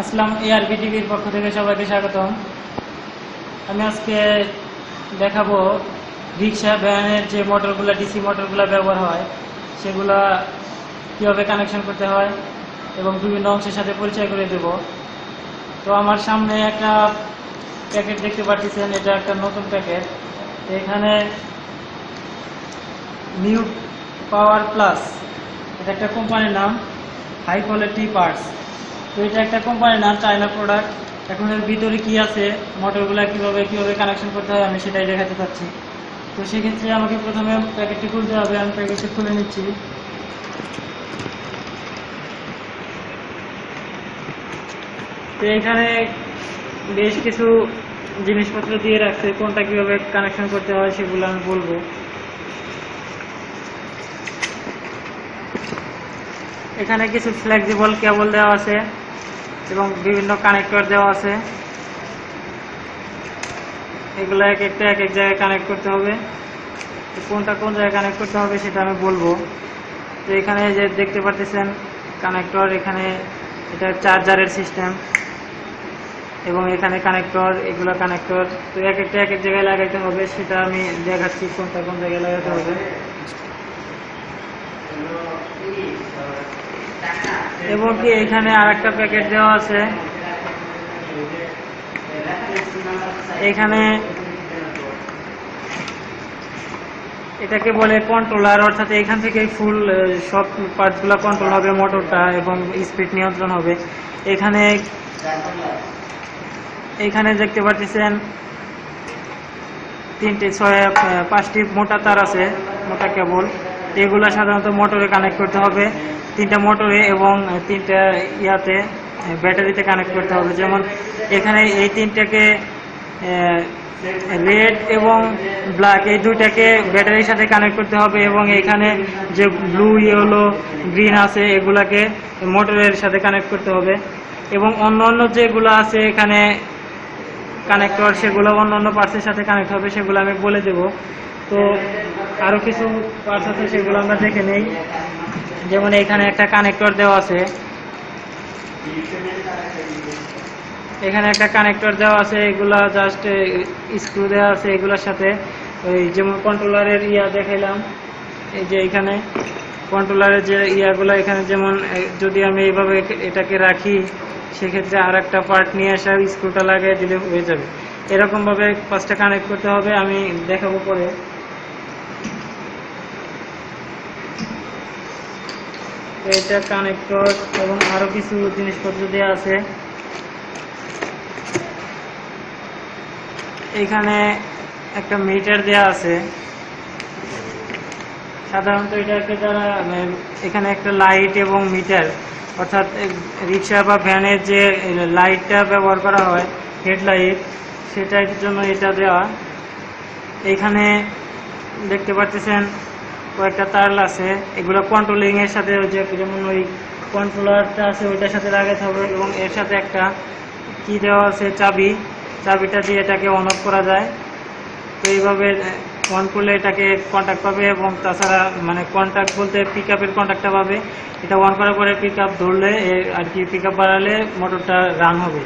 আসসালাম এআরবি টিভির পক্ষ থেকে সবাইকে স্বাগতম। আমি আজকে দেখাবো রিক্সা, ভ্যানের যে মোটরগুলো ডিসি মোটরগুলো ব্যবহার হয়, সেগুলো কীভাবে কানেকশন করতে হয় এবং বিভিন্ন অংশের সাথে পরিচয় করে দেব। তো আমার সামনে একটা প্যাকেট দেখতে পাচ্ছেন এটা একটা নতুন প্যাকেট। এখানে নিউ পাওয়ার প্লাস এটা একটা কোম্পানির নাম হাই কোয়ালিটি পার্টস তো এটা একটা কোম্পানির নাম চায়না প্রোডাক্ট এখন এর ভিতরে কি আছে মোটরগুলো কীভাবে কীভাবে কানেকশন করতে হয়, আমি সেটাই দেখাতে চাচ্ছি। তো সেক্ষেত্রে আমাকে প্রথমে প্যাকেটটি খুলতে হবে, আমি প্যাকেটটি খুলে নিচ্ছি। তো এখানে বেশ কিছু জিনিসপত্র দিয়ে রাখছে, কোনটা কীভাবে কানেকশন করতে হয় সেগুলো আমি বলব। এখানে কিছু ফ্লেক্সিবল কেবল দেওয়া আছে। এবং বিভিন্ন কানেক্টর দেওয়া আছে। এগুলো এক একটা এক এক জায়গায় কানেক্ট করতে হবে। কোনটা কোন জায়গায় কানেক্ট করতে হবে সেটা আমি বলব। তো এখানে যে দেখতে পাচ্ছেন কানেক্টর এখানে এটা চার্জারের সিস্টেম এবং এখানে কানেক্টর এগুলো কানেক্টর তো এক একটা এক এক জায়গায় লাগাইতে হবে, সেটা আমি দেখাচ্ছি কোনটা কোন জায়গায় লাগাতে হবে। এবং কি এখানে আর একটা প্যাকেট দেওয়া আছে? এখানে এটাকে বলে কন্ট্রোলার অর্থাৎ এখান থেকে ফুল সব পার্টসগুলো কন্ট্রোল হবে মোটরটা এবং স্পিড নিয়ন্ত্রণ হবে। এখানে এখানে দেখতে পাচ্ছেন তিনটে, ছয় পাঁচটি মোটা তার আছে, মোটা কেবল। এগুলো সাধারণত মোটরে কানেক্ট করতে হবে। তিনটা মোটরে এবং তিনটা ইয়াতে ব্যাটারিতে কানেক্ট করতে হবে। যেমন এখানে এই তিনটাকে রেড এবং ব্ল্যাক এই দুইটাকে ব্যাটারির সাথে কানেক্ট করতে হবে এবং এখানে যে ব্লু ইয়েলো গ্রিন আছে, এগুলাকে মোটরের সাথে কানেক্ট করতে হবে। এবং অন্য অন্য যেগুলো আছে এখানে কানেক্টর সেগুলো অন্য অন্য পার্টসের সাথে কানেক্ট হবে, সেগুলো আমি বলে দেব। তো আরও কিছু পার্টস আছে, সেগুলো আমরা দেখে নেই। যেমন এখানে একটা কানেক্টর দেওয়া আছে। এখানে একটা কানেক্টর দেওয়া আছে, এগুলা জাস্ট স্ক্রু দেওয়া আছে এগুলোর সাথে। ওই যেমন কন্ট্রোলারের ইয়া দেখাইলাম, এই যে এখানে। কন্ট্রোলারের যে ইয়াগুলো এখানে যেমন যদি আমি এইভাবে এটাকে রাখি, সেক্ষেত্রে আর একটা পার্ট নিয়ে আসা স্ক্রুটা লাগিয়ে দিলে হয়ে যাবে। এরকমভাবে পাঁচটা কানেক্ট করতে হবে, আমি দেখাবো পরে। এটা কানেক্টর এবং আরও কিছু জিনিসপত্র দেওয়া আছে। এখানে একটা মিটার দেওয়া আছে। সাধারণত এটাকে যারা মানে, এখানে একটা লাইট এবং মিটার অর্থাৎ রিক্সা বা ভ্যানের যে লাইটটা ব্যবহার করা হয় হেডলাইট সেটার জন্য এটা দেওয়া এখানে দেখতে পাচ্ছেন কয়েকটা তার আছে, এগুলো কন্ট্রোলিং এর সাথে ওই যে যেমন ওই কন্ট্রোলারটা আছে, ওইটার সাথে লাগাতে হবে এবং এর সাথে একটা কি দেওয়া আছে, চাবি। চাবিটা দিয়ে এটাকে অন অফ করা যায়। তো এইভাবে অন করলে এটাকে কন্ট্যাক্ট পাবে এবং তাছাড়া মানে কন্ট্যাক্ট বলতে পিক আপের কন্ট্যাক্টটা পাবে। এটা অন করার পরে পিক আপ ধরলে আর কি পিক আপ বাড়ালে মোটরটা রান হবে।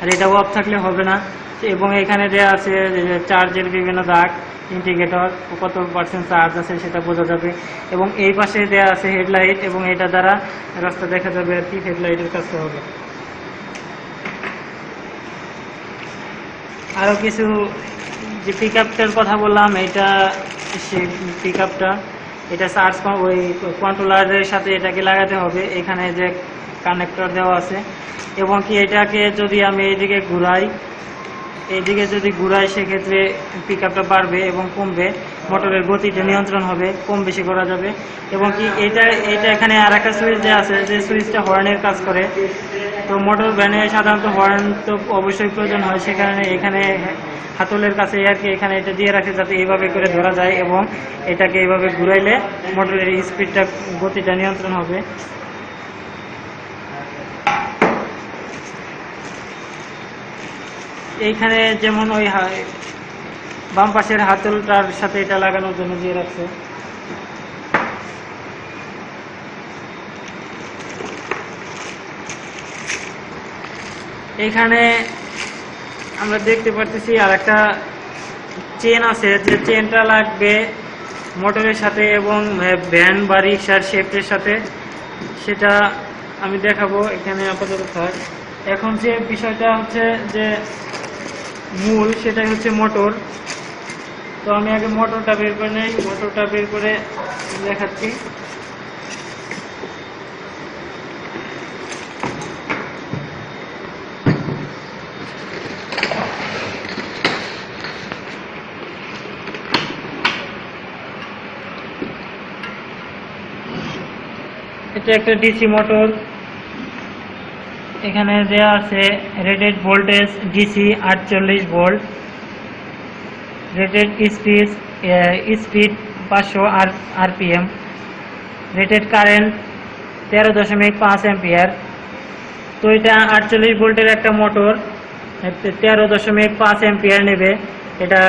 আর এটা অফ থাকলে হবে না। এবং এখানে দেওয়া আছে চার্জের বিভিন্ন দাগ। ইন্ডিকেটর কত পার্সেন্ট চার্জ আছে সেটা বোঝা যাবে। এবং এই পাশে দেওয়া আছে হেডলাইট এবং এটা দ্বারা রাস্তা দেখা যাবে আর কি হেডলাইটের কাছে হবে। আরও কিছু যে পিক আপটার কথা বললাম, এটা সে পিক আপটা এটা চার্জ ওই কন্ট্রোলারের সাথে এটাকে লাগাতে হবে। এখানে যে কানেক্টর দেওয়া আছে। এবং কি এটাকে যদি আমি এইদিকে ঘুরাই এইদিকে যদি ঘুরায়, সেক্ষেত্রে পিক আপটা বাড়বে এবং কমবে। মোটরের গতিটা নিয়ন্ত্রণ হবে, কম বেশি করা যাবে। এবং কি এটা এটা এখানে আর একটা সুইচ যে আছে, যে সুইচটা হর্নের কাজ করে। তো মোটর ভ্যানে সাধারণত হর্ন তো অবশ্যই প্রয়োজন হয় সেখানে এখানে হাতলের কাছে আর কি এখানে এটা দিয়ে রাখে যাতে এইভাবে করে ধরা যায় এবং এটাকে এইভাবে ঘুরাইলে মোটরের স্পিডটা গতিটা নিয়ন্ত্রণ হবে। এইখানে যেমন ওই বাম পাশের হাতলটার সাথে এটা লাগানোর জন্য দিয়ে রাখছে। এখানে আমরা দেখতে পারতেছি আর একটা চেন আছে, যে চেনটা লাগবে মোটরের সাথে এবং ভ্যান বা রিক্সার শেফটের সাথে। সেটা আমি দেখাবো এখানে আপাতত। থাক এখন যে বিষয়টা হচ্ছে যে মূল সেটাই হচ্ছে মোটর। তো আমি আগে মোটরটা বের করে নেই, মোটরটা বের করে দেখাচ্ছি। এটা একটা ডিসি মোটর। এখানে দেওয়া আছে রেটেড ভোল্টেজ ডিসি আটচল্লিশ ভোল্ট রেটেড স্পিড স্পিড পাঁচশো আর আরপিএম রেটেড কারেন্ট তেরো দশমিক পাঁচ অ্যাম্পিয়ার তো এটা আটচল্লিশ ভোল্টের একটা মোটর তেরো দশমিক পাঁচ অ্যাম্পিয়ার নেবে, এটা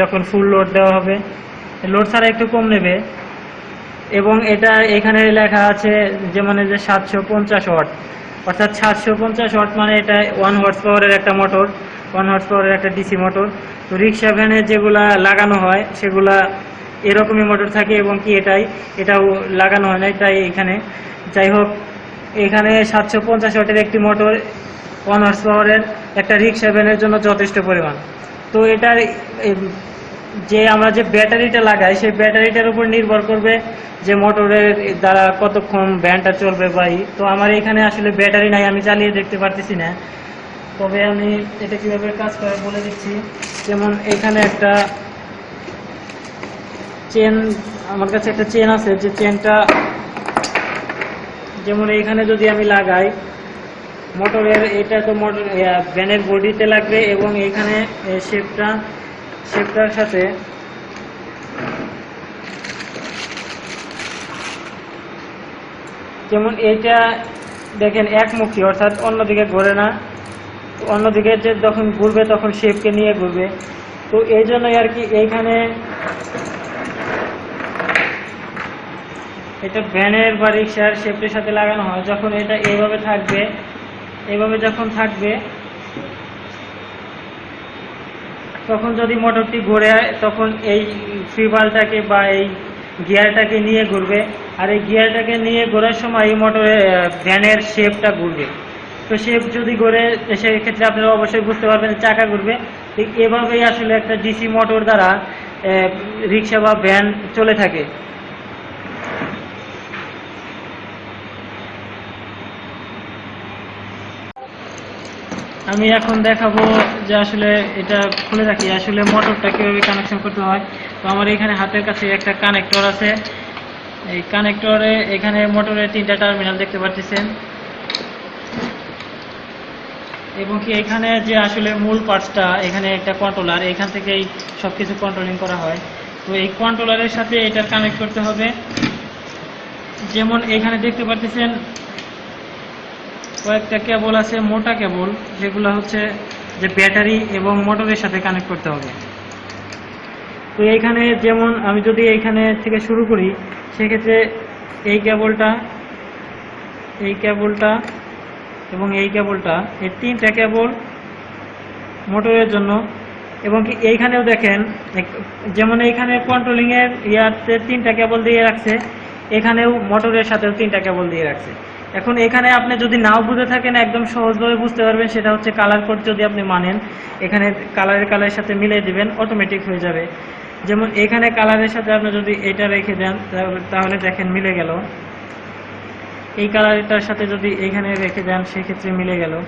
যখন ফুল লোড দেওয়া হবে লোড ছাড়া একটু কম নেবে, এবং এটা এখানে লেখা আছে যেমন এই যে সাতশো পঞ্চাশ ওয়াট অর্থাৎ সাতশো পঞ্চাশ ওয়াট মানে এটা ওয়ান হর্স পাওয়ারের একটা মোটর ওয়ান হর্স পাওয়ারের একটা ডিসি মোটর তো রিক্সা ভ্যানে যেগুলা লাগানো হয়, সেগুলা এরকমই মোটর থাকে এবং কি এটাই, এটাও লাগানো হয় না, এটাই এখানে। যাই হোক, এখানে সাতশো পঞ্চাশ ওয়াটের একটি মোটর ওয়ান হর্স পাওয়ারের একটা রিক্সা ভ্যানের জন্য যথেষ্ট পরিমাণ। তো এটার যে আমরা যে ব্যাটারিটা লাগাই, সেই ব্যাটারিটার উপর নির্ভর করবে যে মোটরের দ্বারা কতক্ষণ ভ্যানটা চলবে ভাই। তো আমার এখানে আসলে ব্যাটারি নাই, আমি চালিয়ে দেখতে পারতেছি না। তবে আমি এটা কীভাবে কাজ করে বলে দিচ্ছি। যেমন এখানে একটা চেন, আমার কাছে একটা চেন আছে, যে চেনটা যেমন এইখানে যদি আমি লাগাই, মোটরের এটা তো মোটর ভ্যানের বডিতে লাগবে এবং এখানে শেপটা শেপটার সাথে যেমন এইটা দেখেন একমুখী, অর্থাৎ অন্যদিকে ঘোরে না। অন্যদিকে যে যখন ঘুরবে তখন শেপকে নিয়ে ঘুরবে। তো এই জন্যই আর কি এইখানে এটা ভ্যানের বা রিক্সার শেপটির সাথে লাগানো হয়। যখন এটা এইভাবে থাকবে, এইভাবে যখন থাকবে তখন যদি মোটরটি ঘুরে তখন এই ফ্রিবালটাকে বা এই গিয়ারটাকে নিয়ে ঘুরবে। আর এই গিয়ারটাকে নিয়ে ঘোরার সময় এই মোটরের ভ্যানের শেপটা ঘুরবে। তো শেপ যদি ঘুরে সেক্ষেত্রে আপনারা অবশ্যই বুঝতে পারবেন চাকা ঘুরবে। ঠিক এভাবেই আসলে একটা ডিসি মোটর দ্বারা রিক্সা বা ভ্যান চলে থাকে। আমি এখন দেখাবো যে আসলে এটা খুলে রাখি। আসলে মোটরটা কীভাবে কানেকশন করতে হয়? তো আমার এখানে হাতের কাছে একটা কানেক্টর আছে। এই কানেক্টরে এখানে মোটরের তিনটা টার্মিনাল দেখতে পাচ্ছেন এবং কি এখানে যে আসলে মূল পার্টসটা এখানে একটা কন্ট্রোলার এখান থেকেই সব কিছু কন্ট্রোলিং করা হয়। তো এই কন্ট্রোলারের সাথে এটা কানেক্ট করতে হবে। যেমন এখানে দেখতে পাচ্ছেন কয়েকটা কেবল আছে, মোটা কেবল, যেগুলো হচ্ছে যে ব্যাটারি এবং মোটরের সাথে কানেক্ট করতে হবে। তো এইখানে যেমন আমি যদি এইখানে থেকে শুরু করি, সেক্ষেত্রে এই কেবলটা এই কেবলটা এবং এই কেবলটা, এই তিনটা কেবল মোটরের জন্য। এবং কি এইখানেও দেখেন যেমন এইখানে কন্ট্রোলিংয়ের ইয়াতে তিনটা কেবল দিয়ে রাখছে, এখানেও মোটরের সাথেও তিনটা কেবল দিয়ে রাখছে। এখন এখানে আপনি যদি নাও বুঝে থাকেন, একদম সহজভাবে বুঝতে পারবেন, সেটা হচ্ছে কালার কোড যদি আপনি মানেন, এখানে কালারের কালারের সাথে মিলিয়ে দিবেন অটোমেটিক হয়ে যাবে। যেমন এখানে কালারের সাথে আপনি যদি এটা রেখে দেন, তাহলে- তাহলে দেখেন মিলে গেল। এই কালারটার সাথে যদি এখানে রেখে দেন, সেক্ষেত্রে মিলে গেল।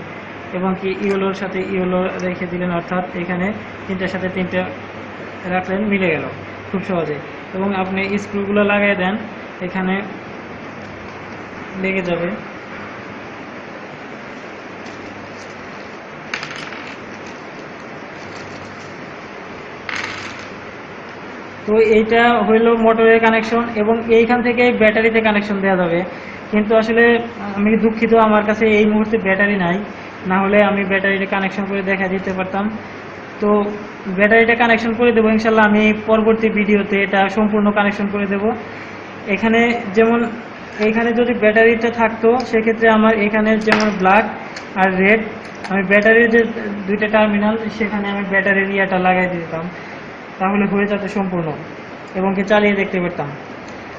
এবং কি ইয়েলোর সাথে ইয়েলো রেখে দিলেন, অর্থাৎ এখানে তিনটার সাথে তিনটে রাখলেন, মিলে গেল খুব সহজে। এবং আপনি স্ক্রুগুলো লাগিয়ে দেন, এখানে লেগে যাবে। তো এইটা হইল মোটরের কানেকশন এবং এইখান থেকে ব্যাটারিতে কানেকশন দেওয়া যাবে। কিন্তু আসলে আমি দুঃখিত, আমার কাছে এই মুহূর্তে ব্যাটারি নাই। না হলে আমি ব্যাটারিটা কানেকশন করে দেখা দিতে পারতাম। তো ব্যাটারিটা কানেকশন করে দেবো, ইনশাল্লাহ আমি পরবর্তী ভিডিওতে এটা সম্পূর্ণ কানেকশন করে দেব। এখানে যেমন এইখানে যদি ব্যাটারিটা থাকতো, সেক্ষেত্রে আমার এখানে যেমন ব্ল্যাক আর রেড, আমি ব্যাটারির যে দুইটা টার্মিনাল, সেখানে আমি ব্যাটারির ইয়েটা লাগাই দিতাম। তাহলে হয়ে যেত সম্পূর্ণ এবং কি চালিয়ে দেখতে পারতাম।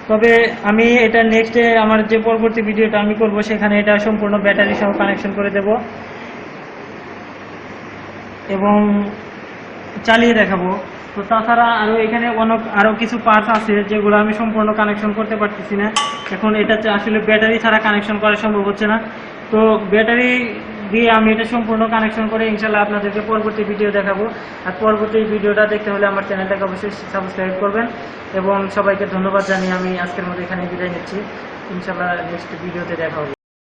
তবে আমি এটা নেক্সটে আমার যে পরবর্তী ভিডিওটা আমি করব, সেখানে এটা সম্পূর্ণ ব্যাটারি সহ কানেকশন করে দেব। এবং চালিয়ে দেখাবো। তো তাছাড়া আরও এখানে অনেক আরও কিছু পার্টস আছে যেগুলো আমি সম্পূর্ণ কানেকশন করতে পারতেছি না। এখন এটা আসলে ব্যাটারি ছাড়া কানেকশন করা সম্ভব হচ্ছে না। তো ব্যাটারি দিয়ে আমি এটা সম্পূর্ণ কানেকশন করে ইনশাল্লাহ আপনাদেরকে পরবর্তী ভিডিও দেখাবো। আর পরবর্তী ভিডিওটা দেখতে হলে আমার চ্যানেলটাকে অবশ্যই সাবস্ক্রাইব করবেন। এবং সবাইকে ধন্যবাদ জানিয়ে আমি আজকের মতো এখানে বিদায় নিচ্ছি। ইনশাল্লাহ নেক্সট ভিডিওতে দেখা হবে।